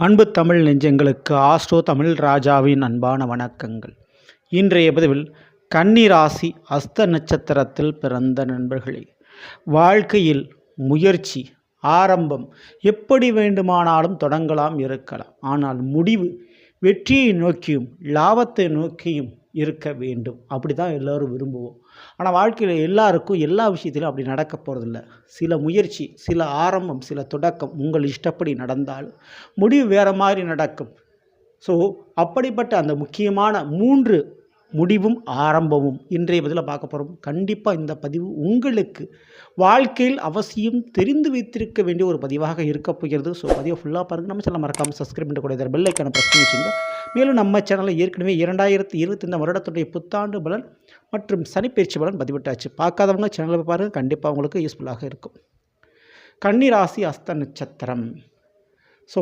அன்பு தமிழ் நெஞ்சங்களுக்கு ஆஸ்ட்ரோ தமிழ் ராஜாவின் அன்பான வணக்கங்கள். இன்றைய பதிவில் கன்னிராசி அஸ்த நட்சத்திரத்தில் பிறந்த நண்பர்களே வாழ்க்கையில் முயற்சி ஆரம்பம் எப்படி வேண்டுமானாலும் தொடங்கலாம் இருக்கலாம். ஆனால் முடிவு வெற்றியை நோக்கியும் லாபத்தை நோக்கியும் இருக்க வேண்டும். அப்படி தான் எல்லோரும் விரும்புவோம். ஆனால் வாழ்க்கையில் எல்லாருக்கும் எல்லா விஷயத்திலும் அப்படி நடக்க போகிறதில்ல சில முயற்சி சில ஆரம்பம் சில தொடக்கம் உங்கள் இஷ்டப்படி நடந்தால் முடிவு வேறு மாதிரி நடக்கும். ஸோ அப்படிப்பட்ட அந்த முக்கியமான மூன்று முடிவும் ஆரம்பமும் இன்றைய பதில் பார்க்க போகிறோம் கண்டிப்பாக இந்த பதிவு உங்களுக்கு வாழ்க்கையில் அவசியம் தெரிந்து வைத்திருக்க வேண்டிய ஒரு பதிவாக இருக்க போகிறது. ஸோ பதிவை ஃபுல்லாக பாருங்கள் நம்ம சொல்ல மறக்காமல் சப்ஸ்கிரைப் பண்ணக்கூடிய பெல் ஐக்கான ப்ரெஸ் பண்ணி வச்சுங்க மேலும் நம்ம சேனலில் ஏற்கனவே இரண்டாயிரத்தி இருபத்தி வருடத்துடைய புத்தாண்டு பலன் மற்றும் சனிப்பயிற்சி பலன் பதிவிட்டாச்சு. பார்க்காதவங்க சேனலில் பாருங்கள் கண்டிப்பாக உங்களுக்கு யூஸ்ஃபுல்லாக இருக்கும். கன்னி ராசி அஸ்த நட்சத்திரம். ஸோ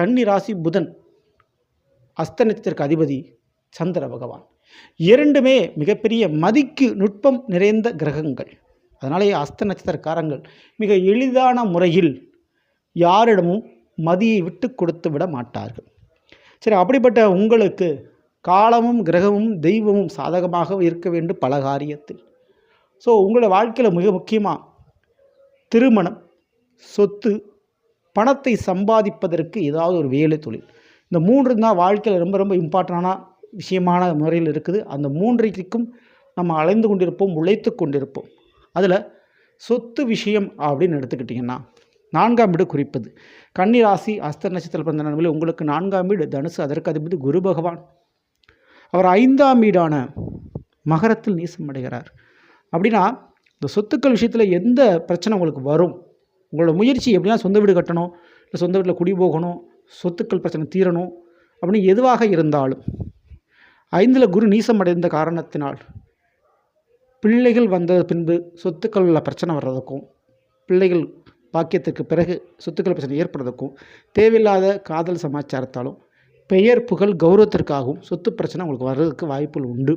கன்னி ராசி புதன் அஸ்த நட்சத்திரக்கு அதிபதி சந்திர பகவான். இரண்டுமே மிகப்பெரிய மதிக்கு நுட்பம் நிறைந்த கிரகங்கள். அதனாலேயே அஸ்த நட்சத்திரக்காரங்கள் மிக எளிதான முறையில் யாரிடமும் மதியை விட்டு கொடுத்து விட மாட்டார்கள். சரி அப்படிப்பட்ட உங்களுக்கு காலமும் கிரகமும் தெய்வமும் சாதகமாக இருக்க வேண்டும் பல காரியத்தில். ஸோ உங்களோட வாழ்க்கையில் மிக முக்கியமாக திருமணம் சொத்து பணத்தை சம்பாதிப்பதற்கு ஏதாவது ஒரு வேலை தொழில். இந்த மூன்று தான் வாழ்க்கையில் ரொம்ப ரொம்ப இம்பார்ட்டண்டான விஷயமான முறையில் இருக்குது. அந்த மூன்றைக்கும் நம்ம அலைந்து கொண்டிருப்போம் உழைத்து கொண்டிருப்போம். அதில் சொத்து விஷயம் அப்படின்னு எடுத்துக்கிட்டிங்கன்னா நான்காம் வீடு குறிப்பது. கன்னிராசி அஸ்த நட்சத்திர பிறந்த நண்பர்களே உங்களுக்கு நான்காம் வீடு தனுசு அதற்கு அதிபதி குரு பகவான். அவர் ஐந்தாம் வீடான மகரத்தில் நீசம் அடைகிறார். அப்படின்னா இந்த சொத்துக்கள் விஷயத்தில் எந்த பிரச்சனை உங்களுக்கு வரும்? உங்களோட முயற்சி எப்படின்னா சொந்த வீடு கட்டணும் இல்லை சொந்த வீட்டில் குடி போகணும் சொத்துக்கள் பிரச்சனை தீரணும் அப்படின்னு எதுவாக இருந்தாலும் ஐந்தில் குரு நீசம் அடைந்த காரணத்தினால் பிள்ளைகள் வந்த பின்பு சொத்துக்களில் பிரச்சனை வர்றதுக்கும் பிள்ளைகள் பாக்கியத்திற்கு பிறகு சொத்துக்கள் பிரச்சனை ஏற்படுறதுக்கும் தேவையில்லாத காதல் சமாச்சாரத்தாலும் பெயர் புகழ் கௌரவத்திற்காகவும் சொத்து பிரச்சனை உங்களுக்கு வர்றதுக்கு வாய்ப்புகள் உண்டு.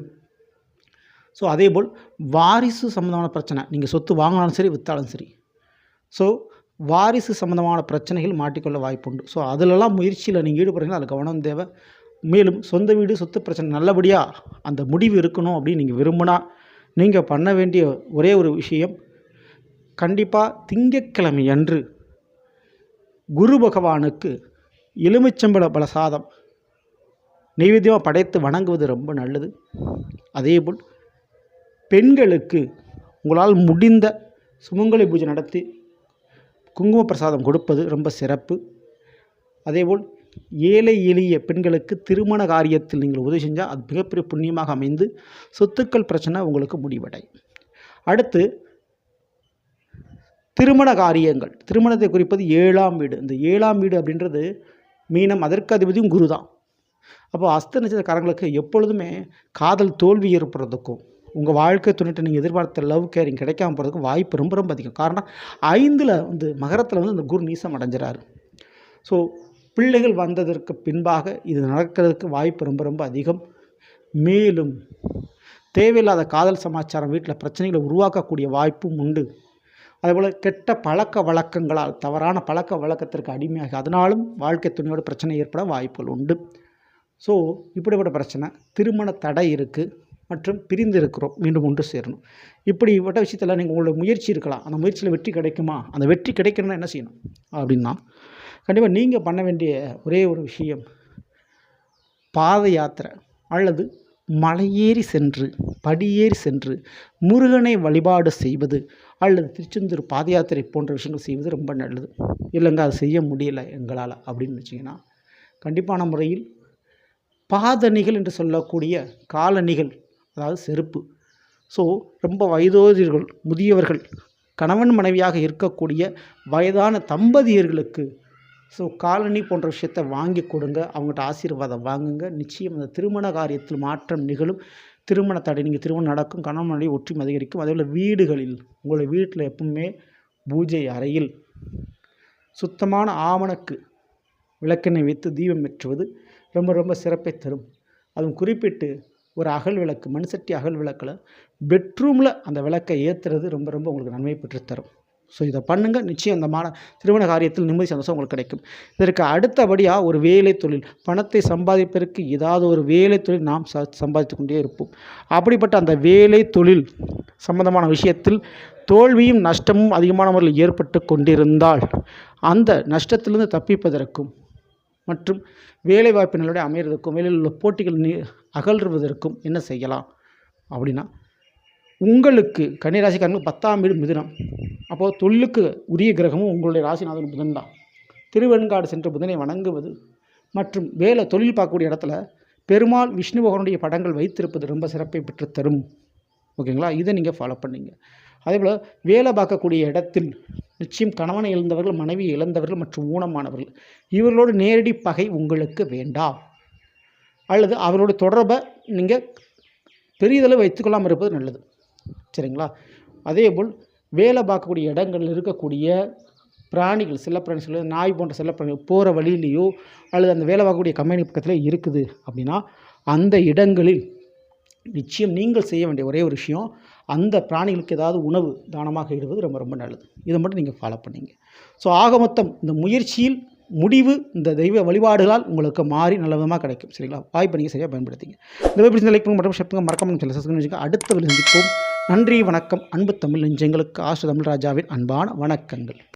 ஸோ அதேபோல் வாரிசு சம்மந்தமான பிரச்சனை நீங்கள் சொத்து வாங்கினாலும் சரி விற்றாலும் சரி. ஸோ வாரிசு சம்மந்தமான பிரச்சனைகள் மாட்டிக்கொள்ள வாய்ப்பு உண்டு ஸோ அதிலெல்லாம் முயற்சியில் நீங்கள் ஈடுபடுறீங்கன்னா அது கவனம் தேவை. மேலும் சொந்த வீடு சொத்து பிரச்சனை நல்லபடியாக அந்த முடிவு இருக்கணும் அப்படின்னு நீங்கள் விரும்பினா நீங்கள் பண்ண வேண்டிய ஒரே ஒரு விஷயம் கண்டிப்பாக திங்கட்கிழமை அன்று குரு பகவானுக்கு எலுமிச்சம்பழ பலசாதம் நைவேத்தியமாக படைத்து வணங்குவது ரொம்ப நல்லது. அதேபோல் பெண்களுக்கு உங்களால் முடிந்த சுமங்கலி பூஜை நடத்தி குங்கும பிரசாதம் கொடுப்பது ரொம்ப சிறப்பு. அதேபோல் ஏழை எளிய பெண்களுக்கு திருமண காரியத்தில் நீங்கள் உதவி செஞ்சால் அது மிகப்பெரிய புண்ணியமாக அமைந்து சொத்துக்கள் பிரச்சனை உங்களுக்கு முடிவடை அடுத்து திருமண காரியங்கள். திருமணத்தை குறிப்பது ஏழாம் வீடு. இந்த ஏழாம் வீடு அப்படின்றது மீனம் அதற்கு அதிபதியும் குரு தான். அப்போ அஸ்த நட்சத்திரக்காரங்களுக்கு எப்பொழுதுமே காதல் தோல்வி ஏற்படுறதுக்கும் உங்கள் வாழ்க்கை துணைட்டு நீங்கள் எதிர்பார்த்த லவ் கேரிங் கிடைக்காம போகிறதுக்கும் வாய்ப்பு ரொம்ப ரொம்ப அதிகம். காரணம் ஐந்தில் வந்து மகரத்தில் வந்து அந்த குரு நீசம் அடைஞ்சிறாரு. ஸோ பிள்ளைகள் வந்ததற்கு பின்பாக இது நடக்கிறதுக்கு வாய்ப்பு ரொம்ப ரொம்ப அதிகம். மேலும் தேவையில்லாத காதல் சமாச்சாரம் வீட்டில் பிரச்சனைகளை உருவாக்கக்கூடிய வாய்ப்பும் உண்டு. அதேபோல் கெட்ட பழக்க வழக்கங்களால் தவறான பழக்க வழக்கத்திற்கு அடிமையாகி அதனாலும் வாழ்க்கை துணையோட பிரச்சனை ஏற்பட வாய்ப்புகள் உண்டு. ஸோ இப்படிப்பட்ட பிரச்சனை திருமண தடை இருக்குது மற்றும் பிரிந்து இருக்கிறோம் மீண்டும் ஒன்று சேரணும். இப்படிப்பட்ட விஷயத்தில் நீங்கள் உங்களோட முயற்சி இருக்கலாம். அந்த முயற்சியில் வெற்றி கிடைக்குமா? அந்த வெற்றி கிடைக்கணும்னா என்ன செய்யணும்? அப்படின்னா கண்டிப்பாக நீங்கள் பண்ண வேண்டிய ஒரே ஒரு விஷயம் பாத யாத்திரை அல்லது மலையேறி சென்று படியேறி சென்று முருகனை வழிபாடு செய்வது. அல்லது திருச்செந்தூர் பாத யாத்திரை போன்ற விஷயங்கள் செய்வது ரொம்ப நல்லது. இல்லைங்க அது செய்ய முடியலை எங்களால் அப்படின்னு வச்சிங்கன்னா கண்டிப்பான முறையில் பாதணிகள் என்று சொல்லக்கூடிய காலணிகள் அதாவது செருப்பு. ஸோ ரொம்ப வயதோதிர்கள் முதியவர்கள் கணவன் மனைவியாக இருக்கக்கூடிய வயதான தம்பதியர்களுக்கு ஸோ காலனி போன்ற விஷயத்தை வாங்கி கொடுங்க அவங்ககிட்ட ஆசீர்வாதம் வாங்குங்க. நிச்சயம் அந்த திருமண காரியத்தில் மாற்றம் நிகழும். திருமண தடை நீங்கள் திருமணம் நடக்கும் கணவன் மனைவி ஒற்றுமை அதிகரிக்கும். அதேபோல் வீடுகளில் உங்களுடைய வீட்டில் எப்பவுமே பூஜை அறையில் சுத்தமான ஆவணக்கு விளக்கெண்ணெய் வைத்து தீபம் ஏற்றுவது ரொம்ப ரொம்ப சிறப்பை தரும். அதுவும் குறிப்பிட்டு ஒரு அகல் விளக்கு மண்சட்டி அகல் விளக்கில் பெட்ரூமில் அந்த விளக்கை ஏற்றுறது ரொம்ப ரொம்ப உங்களுக்கு நன்மை பெற்றுத்தரும் ஸோ இதை பண்ணுங்கள் நிச்சயம் அந்த மான திருமண காரியத்தில் நிம்மதி சந்தோஷம் உங்களுக்கு கிடைக்கும். இதற்கு அடுத்தபடியாக ஒரு வேலை தொழில். பணத்தை சம்பாதிப்பதற்கு ஏதாவது ஒரு வேலை தொழில் நாம் ச சம்பாதித்து கொண்டே இருப்போம். அப்படிப்பட்ட அந்த வேலை தொழில் சம்பந்தமான விஷயத்தில் தோல்வியும் நஷ்டமும் அதிகமான முறையில் ஏற்பட்டு கொண்டிருந்தால் அந்த நஷ்டத்திலிருந்து தப்பிப்பதற்கும் மற்றும் வேலைவாய்ப்பு நிலையோட அமைகிறதுக்கும் வேலையில் உள்ள போட்டிகள் நீ அகழ்வதற்கும் என்ன செய்யலாம்? அப்படின்னா உங்களுக்கு கன்னிராசிக்காரங்களுக்கு பத்தாம் வீடு மிதுனம். அப்போது தொழிலுக்கு உரிய கிரகமும் உங்களுடைய ராசிநாதன் புதன் தான். திருவெண்காடு சென்று புதனை வணங்குவது மற்றும் வேலை தொழில் பார்க்கக்கூடிய இடத்துல பெருமாள் விஷ்ணு பகவனுடைய படங்கள் வைத்திருப்பது ரொம்ப சிறப்பை பெற்று தரும் ஓகேங்களா? இதை நீங்கள் ஃபாலோ பண்ணீங்க. அதே போல் வேலை பார்க்கக்கூடிய இடத்தில் நிச்சயம் கணவனை இழந்தவர்கள் மனைவி இழந்தவர்கள் மற்றும் ஊனமானவர்கள் இவர்களோடு நேரடி பகை உங்களுக்கு வேண்டாம். அல்லது அவரோட தொடர்பை நீங்கள் பெரியதளவு வைத்துக்கொள்ளாமல் இருப்பது நல்லது. சரிங்களா? அதேபோல் வேலை பார்க்கக்கூடிய இடங்களில் இருக்கக்கூடிய பிராணிகள் செல்லப்பிராணிகள் நாய் போன்ற செல்லப்பிராணிகள் போகிற வழியிலையோ அல்லது அந்த வேலை பார்க்கக்கூடிய கம்பெனி பக்கத்தில் இருக்குது அப்படின்னா அந்த இடங்களில் நிச்சயம் நீங்கள் செய்ய வேண்டிய ஒரே ஒரு விஷயம் அந்த பிராணிகளுக்கு ஏதாவது உணவு தானமாக இடுவது ரொம்ப ரொம்ப நல்லது. இதை மட்டும் நீங்கள் ஃபாலோ பண்ணீங்க. ஸோ ஆக மொத்தம் இந்த முயற்சியில் முடிவு இந்த தெய்வ வழிபாடுகளால் உங்களுக்கு மாறி நல்ல விதமாக கிடைக்கும். சரிங்களா? வாய்ப்பு நீங்கள் சரியாக பயன்படுத்திங்க. இந்த வெப் லைக் பண்ணுங்க மற்றும் ஷேர் பண்ணுங்க மறக்காமல் சில அடுத்த வழி சந்திப்போம். நன்றி வணக்கம். அன்பு தமிழ் நெஞ்சங்களுக்கு ஆசு தமிழ் ராஜாவின் அன்பான வணக்கங்கள்.